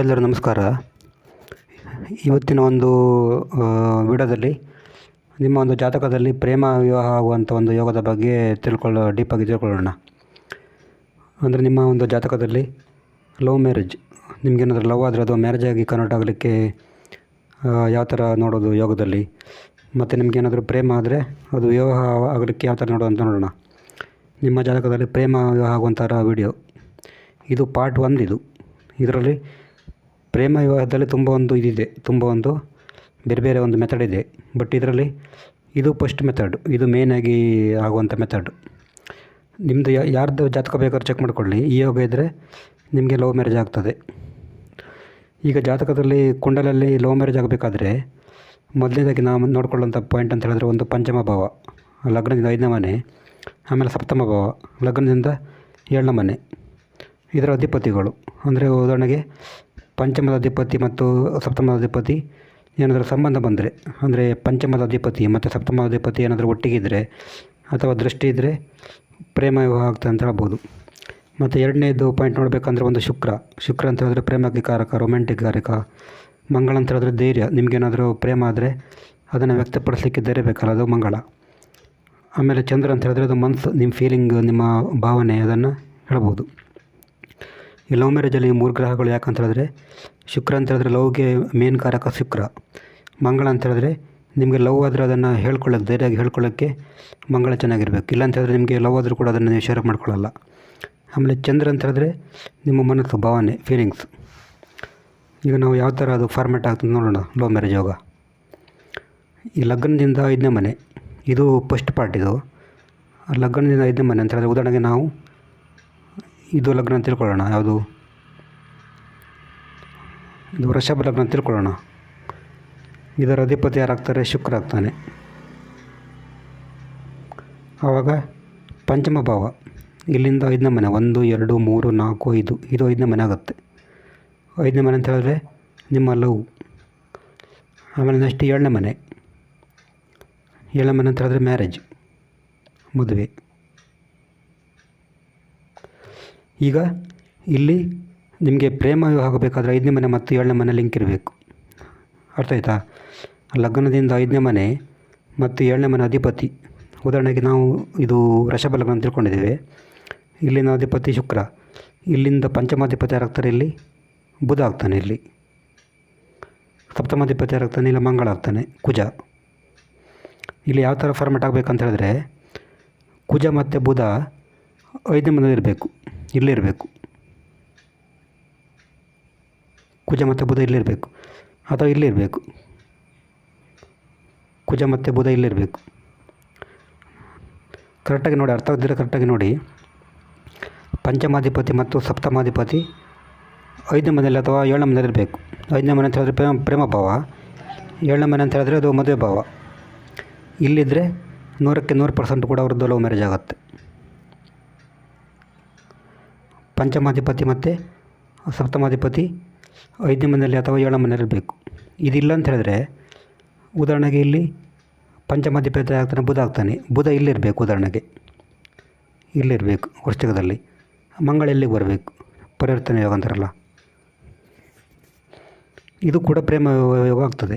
ಎಲ್ಲರೂ ನಮಸ್ಕಾರ. ಇವತ್ತಿನ ಒಂದು ವಿಡಿಯೋದಲ್ಲಿ ನಿಮ್ಮ ಒಂದು ಜಾತಕದಲ್ಲಿ ಪ್ರೇಮ ವಿವಾಹ ಆಗುವಂಥ ಒಂದು ಯೋಗದ ಬಗ್ಗೆ ತಿಳ್ಕೊಳ್ಳೋ ಡೀಪಾಗಿ ತಿಳ್ಕೊಳ್ಳೋಣ. ಅಂದರೆ ನಿಮ್ಮ ಒಂದು ಜಾತಕದಲ್ಲಿ ಲವ್ ಮ್ಯಾರೇಜ್ ನಿಮಗೇನಾದರೂ ಲವ್ ಆದರೆ ಅದು ಮ್ಯಾರೇಜ್ ಆಗಿ ಕನ್ವರ್ಟ್ ಆಗಲಿಕ್ಕೆ ಯಾವ ಥರ ನೋಡೋದು ಯೋಗದಲ್ಲಿ? ಮತ್ತು ನಿಮಗೇನಾದರೂ ಪ್ರೇಮ ಆದರೆ ಅದು ವಿವಾಹ ಆಗಲಿಕ್ಕೆ ಯಾವ ಥರ ನೋಡೋದು ಅಂತ ನೋಡೋಣ. ನಿಮ್ಮ ಜಾತಕದಲ್ಲಿ ಪ್ರೇಮ ವಿವಾಹ ಆಗುವಂಥ ವಿಡಿಯೋ. ಇದು ಪಾರ್ಟ್ ಒಂದು ಇದು ಇದರಲ್ಲಿ ಪ್ರೇಮ ವಿವಾಹದಲ್ಲಿ ತುಂಬ ಒಂದು ಇದಿದೆ, ತುಂಬ ಒಂದು ಬೇರೆ ಬೇರೆ ಒಂದು ಮೆಥಡ್ ಇದೆ. ಬಟ್ ಇದರಲ್ಲಿ ಇದು ಫಸ್ಟ್ ಮೆಥಡ್ ಇದು ಮೇನಾಗಿ ಆಗುವಂಥ ಮೆಥಡ್ ನಿಮ್ಮದು ಯಾರ್ದು ಜಾತಕ ಬೇಕಾದ್ರೂ ಚೆಕ್ ಮಾಡಿಕೊಳ್ಳಿ. ಈ ಯೋಗ ಇದ್ದರೆ ನಿಮಗೆ ಲವ್ ಮ್ಯಾರೇಜ್ ಆಗ್ತದೆ. ಈಗ ಜಾತಕದಲ್ಲಿ ಕುಂಡಲಲ್ಲಿ ಲವ್ ಮ್ಯಾರೇಜ್ ಆಗಬೇಕಾದ್ರೆ ಮೊದಲನೇದಾಗಿ ನಾವು ನೋಡ್ಕೊಳ್ಳೋಂಥ ಪಾಯಿಂಟ್ ಅಂತ ಹೇಳಿದ್ರೆ ಒಂದು ಪಂಚಮ ಭಾವ, ಲಗ್ನದಿಂದ ಐದನೇ ಮನೆ, ಆಮೇಲೆ ಸಪ್ತಮ ಭಾವ, ಲಗ್ನದಿಂದ ಏಳನೇ ಮನೆ. ಇದರ ಅಧಿಪತಿಗಳು. ಅಂದರೆ ಉದಾಹರಣೆಗೆ ಪಂಚಮದ ಅಧಿಪತಿ ಮತ್ತು ಸಪ್ತಮದ ಅಧಿಪತಿ ಏನಾದರೂ ಸಂಬಂಧ ಬಂದರೆ, ಅಂದರೆ ಪಂಚಮದ ಅಧಿಪತಿ ಮತ್ತು ಸಪ್ತಮದ ಅಧಿಪತಿ ಏನಾದರೂ ಒಟ್ಟಿಗಿದ್ದರೆ ಅಥವಾ ದೃಷ್ಟಿ ಇದ್ದರೆ ಪ್ರೇಮ ವಿವಾಹ ಆಗ್ತದೆ ಅಂತ ಹೇಳ್ಬೋದು. ಮತ್ತು ಎರಡನೇದು ಪಾಯಿಂಟ್ ನೋಡಬೇಕಂದ್ರೆ ಒಂದು ಶುಕ್ರ. ಶುಕ್ರ ಅಂತ ಹೇಳಿದ್ರೆ ಪ್ರೇಮಕ್ಕೆ ಕಾರಕ ರೊಮ್ಯಾಂಟಿಕ್ ಕಾರಕ ಮಂಗಳ ಅಂತ ಹೇಳಿದ್ರೆ ಧೈರ್ಯ ನಿಮಗೇನಾದರೂ ಪ್ರೇಮ ಆದರೆ ಅದನ್ನು ವ್ಯಕ್ತಪಡಿಸಲಿಕ್ಕೆ ಧೈರ್ಯ ಬೇಕಲ್ಲ, ಅದು ಮಂಗಳ. ಆಮೇಲೆ ಚಂದ್ರ ಅಂತ ಹೇಳಿದ್ರೆ ಅದು ಮನಸ್ಸು, ನಿಮ್ಮ ಫೀಲಿಂಗ್ ನಿಮ್ಮ ಭಾವನೆ ಅದನ್ನು ಹೇಳ್ಬೋದು. ಈ ಲವ್ ಮ್ಯಾರೇಜಲ್ಲಿ ಮೂರು ಗ್ರಹಗಳು ಯಾಕಂತ ಹೇಳಿದ್ರೆ, ಶುಕ್ರ ಅಂತ ಹೇಳಿದ್ರೆ ಲವ್ಗೆ ಮೇನ್ ಕಾರಕ ಶುಕ್ರ. ಮಂಗಳ ಅಂತ ಹೇಳಿದ್ರೆ ನಿಮಗೆ ಲವ್ ಆದರೆ ಅದನ್ನು ಹೇಳ್ಕೊಳ್ಳೋಕೆ, ಧೈರ್ಯವಾಗಿ ಹೇಳ್ಕೊಳ್ಳೋಕ್ಕೆ ಮಂಗಳ ಚೆನ್ನಾಗಿರ್ಬೇಕು. ಇಲ್ಲ ಅಂತ ಹೇಳಿದ್ರೆ ನಿಮಗೆ ಲವ್ ಆದರೂ ಕೂಡ ಅದನ್ನು ನೀವು ಶೇರ್ ಮಾಡ್ಕೊಳ್ಳಲ್ಲ. ಆಮೇಲೆ ಚಂದ್ರ ಅಂತ ಹೇಳಿದ್ರೆ ನಿಮ್ಮ ಮನಸ್ಸು, ಭಾವನೆ ಫೀಲಿಂಗ್ಸ್ ಈಗ ನಾವು ಯಾವ ಥರ ಅದು ಫಾರ್ಮೆಟ್ ಆಗ್ತದೆ ನೋಡೋಣ ಲವ್ ಮ್ಯಾರೇಜ್ ಯೋಗ. ಈ ಲಗ್ನದಿಂದ ಐದನೇ ಮನೆ, ಇದು ಫಸ್ಟ್ ಪಾರ್ಟ್ ಇದು. ಲಗ್ನದಿಂದ ಐದನೇ ಮನೆ ಅಂತ ಹೇಳಿದ್ರೆ ಉದಾಹರಣೆಗೆ ನಾವು ಇದು ಲಗ್ನ ಅಂತ ತಿಳ್ಕೊಳ್ಳೋಣ, ಯಾವುದು? ಇದು ವೃಷಭ ಲಗ್ನ ಅಂತ ತಿಳ್ಕೊಳ್ಳೋಣ. ಇದರ ಅಧಿಪತಿ ಯಾರಾಗ್ತಾರೆ? ಶುಕ್ರ ಆಗ್ತಾನೆ. ಆವಾಗ ಪಂಚಮ ಭಾವ. ಇಲ್ಲಿಂದ ಐದನೇ ಮನೆ, ಒಂದು, ಎರಡು, ಮೂರು, ನಾಲ್ಕು, ಐದು. ಇದು ಐದನೇ ಮನೆ ಆಗುತ್ತೆ. ಐದನೇ ಮನೆ ಅಂತ ಹೇಳಿದ್ರೆ ನಿಮ್ಮ ಲವ್. ಆಮೇಲೆ ನೆಕ್ಸ್ಟ್ ಏಳನೇ ಮನೆ. ಏಳನೇ ಮನೆ ಅಂತ ಹೇಳಿದ್ರೆ ಮ್ಯಾರೇಜ್ ಮದುವೆ. ಈಗ ಇಲ್ಲಿ ನಿಮಗೆ ಪ್ರೇಮ ವಿವಾಹ ಆಗಬೇಕಾದ್ರೆ ಐದನೇ ಮನೆ ಮತ್ತು ಏಳನೇ ಮನೆ ಲಿಂಕ್ ಇರಬೇಕು. ಅರ್ಥ ಆಯ್ತಾ? ಲಗ್ನದಿಂದ ಐದನೇ ಮನೆ ಮತ್ತು ಏಳನೇ ಮನೆ ಅಧಿಪತಿ. ಉದಾಹರಣೆಗೆ ನಾವು ಇದು ವೃಷಭ ಅಂತ ತಿಳ್ಕೊಂಡಿದ್ದೇವೆ. ಇಲ್ಲಿನ ಅಧಿಪತಿ ಶುಕ್ರ. ಇಲ್ಲಿಂದ ಪಂಚಮಾಧಿಪತಿ ಯಾರಾಗ್ತಾರೆ ಇಲ್ಲಿ? ಬುಧ ಆಗ್ತಾನೆ ಇಲ್ಲಿ. ಸಪ್ತಮಾಧಿಪತಿ ಯಾರಾಗ್ತಾನೆ? ಇಲ್ಲ, ಮಂಗಳ ಆಗ್ತಾನೆ. ಕುಜ. ಇಲ್ಲಿ ಯಾವ ಥರ ಫಾರ್ಮೆಟ್ ಆಗಬೇಕಂತ ಹೇಳಿದ್ರೆ ಕುಜ ಮತ್ತು ಬುಧ ಐದನೇ ಮನೆ ಇರಬೇಕು ಇಲ್ಲಿರಬೇಕು ಕುಜ ಮತ್ತು ಬುಧ ಇಲ್ಲಿರಬೇಕು ಅಥವಾ ಇಲ್ಲಿರಬೇಕು ಕುಜ ಮತ್ತು ಬುಧ ಇಲ್ಲಿರಬೇಕು ಕರೆಕ್ಟಾಗಿ ನೋಡಿ, ಅರ್ಥ ಆಗ್ದಿರೋ ಕರೆಕ್ಟಾಗಿ ನೋಡಿ. ಪಂಚಮಾಧಿಪತಿ ಮತ್ತು ಸಪ್ತಮಾಧಿಪತಿ ಐದನೇ ಮನೆಯಲ್ಲಿ ಅಥವಾ ಏಳನೇ ಮನೆಯಲ್ಲಿ ಇರಬೇಕು. ಐದನೇ ಮನೆ ಅಂತ ಹೇಳಿದ್ರೆ ಪ್ರೇಮ ಪ್ರೇಮ ಭಾವ. ಏಳನೇ ಮನೆ ಅಂತ ಹೇಳಿದ್ರೆ ಅದು ಮದುವೆ ಭಾವ. ಇಲ್ಲಿದ್ದರೆ ನೂರಕ್ಕೆ ನೂರು ಪರ್ಸೆಂಟ್ ಕೂಡ ಅವ್ರದ್ದು ಲವ್ ಮ್ಯಾರೇಜ್ ಆಗುತ್ತೆ. ಪಂಚಮಾಧಿಪತಿ ಮತ್ತು ಸಪ್ತಮಾಧಿಪತಿ ಐದನೇ ಮನೆಯಲ್ಲಿ ಅಥವಾ ಏಳನೇ ಮನೆಯಲ್ಲಿ ಬೇಕು. ಇದಿಲ್ಲ ಅಂತ ಹೇಳಿದ್ರೆ ಉದಾಹರಣೆಗೆ ಇಲ್ಲಿ ಪಂಚಮಾಧಿಪತಿ ಆಗ್ತಾನೆ, ಬುಧ ಆಗ್ತಾನೆ. ಬುಧ ಇಲ್ಲಿರಬೇಕು ಉದಾಹರಣೆಗೆ. ಇಲ್ಲಿರಬೇಕು ವೃಶ್ಚಿಕದಲ್ಲಿ. ಮಂಗಳ ಎಲ್ಲಿಗೆ ಬರಬೇಕು? ಪರಿವರ್ತನೆ ಯೋಗ ಅಂತಾರಲ್ಲ. ಇದು ಕೂಡ ಪ್ರೇಮ ಯೋಗ ಆಗ್ತದೆ.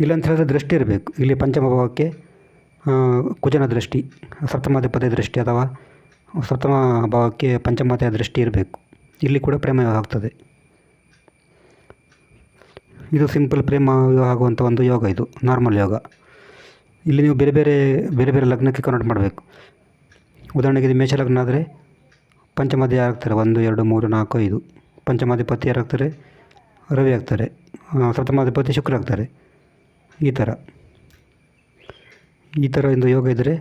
ಇಲ್ಲ ಅಂತ ಹೇಳಿದ್ರೆ ದೃಷ್ಟಿ ಇರಬೇಕು. ಇಲ್ಲಿ ಪಂಚಮ ಭಾವಕ್ಕೆ ಕುಜನ ದೃಷ್ಟಿ, ಸಪ್ತಮಾಧಿಪತಿ ದೃಷ್ಟಿ ಅಥವಾ ಸಪ್ತಮ ಭಾವಕ್ಕೆ ಪಂಚಮಾತೆಯ ದೃಷ್ಟಿ ಇರಬೇಕು. ಇಲ್ಲಿ ಕೂಡ ಪ್ರೇಮ ವಿವಾಹ ಆಗ್ತದೆ. ಇದು ಸಿಂಪಲ್ ಪ್ರೇಮ ವಿವಾಹ ಆಗುವಂಥ ಒಂದು ಯೋಗ ಇದು, ನಾರ್ಮಲ್ ಯೋಗ. ಇಲ್ಲಿ ನೀವು ಬೇರೆ ಬೇರೆ ಬೇರೆ ಬೇರೆ ಲಗ್ನಕ್ಕೆ ಕನ್ವರ್ಟ್ ಮಾಡಬೇಕು. ಉದಾಹರಣೆಗೆ ಇದು ಮೇಷ ಲಗ್ನ ಆದರೆ ಪಂಚಮಾದಿ ಯಾರಾಗ್ತಾರೆ ಒಂದು, ಎರಡು, ಮೂರು, ನಾಲ್ಕು, ಐದು. ಪಂಚಮಾಧಿಪತಿ ಯಾರಾಗ್ತಾರೆ ರವಿ ಆಗ್ತಾರೆ. ಸಪ್ತಮಾಧಿಪತಿ ಶುಕ್ರ ಆಗ್ತಾರೆ. ಈ ಥರ ಈ ಥರ ಒಂದು ಯೋಗ ಇದ್ದರೆ